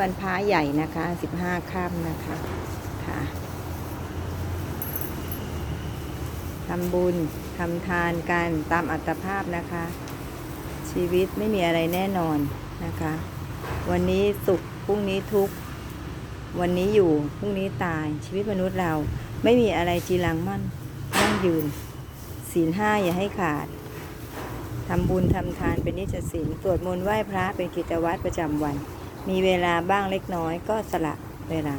วันพระใหญ่นะคะสิบห้าค่ำนะคะค่ะทำบุญทำทานกันตามอัตภาพนะคะ ชีวิตไม่มีอะไรแน่นอนนะคะ วันนี้สุขพรุ่งนี้ทุกวันนี้อยู่พรุ่งนี้ตายชีวิตมนุษย์เราไม่มีอะไรจีรังมั่นยั่งยืนศีลห้าอย่าให้ขาดทำบุญทำทานเป็นนิจศีลสวดมนต์ไหว้พระเป็นกิจวัตรประจำวัน มีเวลาบ้างเล็กน้อยก็สละเวลา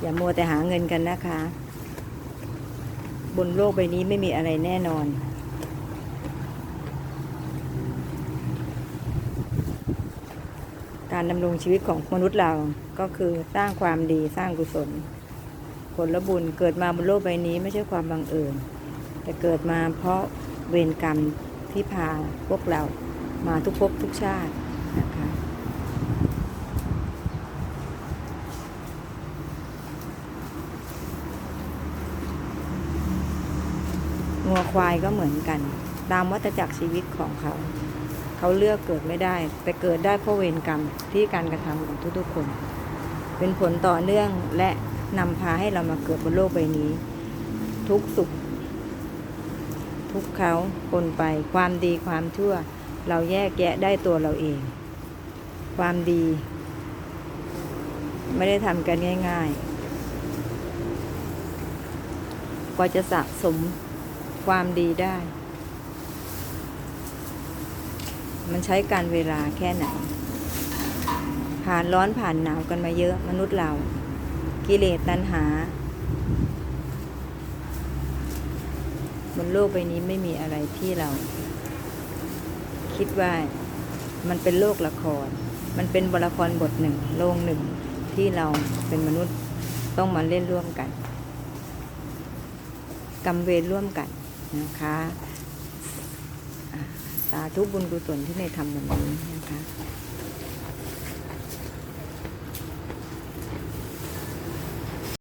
อย่ามัวแต่หาเงินกันนะคะ บนโลกใบนี้ไม่มีอะไรแน่นอน การดำรงชีวิตของมนุษย์เราก็คือสร้างความดีสร้างกุศล ผลบุญเกิดมาบนโลกใบนี้ไม่ใช่ความบังเอิญแต่เกิดมาเพราะเวรกรรมที่พาพวกเรามาทุกภพทุกชาตินะคะ งัวควายก็เหมือนกัน ตามวัฏจักรชีวิตของเขา เขาเลือกเกิดไม่ได้ แต่เกิดได้เพราะเวรกรรมที่การกระทำของทุกๆคน เป็นผลต่อเนื่องและนำพาให้เรามาเกิดบนโลกใบนี้ ทุกสุข ทุกเขาปนไปความดีความชั่ว เราแยกแยะได้ตัวเราเอง ความดี ไม่ได้ทำกันง่าย ๆ กว่าจะสะสม ความดีได้ มันใช้การเวลาแค่ไหน ผ่านร้อนผ่านหนาวกันมาเยอะมนุษย์เรา กิเลสตัณหา บนโลกใบนี้ไม่มีอะไรที่เรา คิดว่ามันเป็นโลกละคร มันเป็นบละครบทหนึ่ง โลงหนึ่งที่เราเป็นมนุษย์ต้องมาเล่นร่วมกันกรรมเวรร่วมกัน นะคะสาธุบุญกุศลที่ในทำวันนี้นะคะ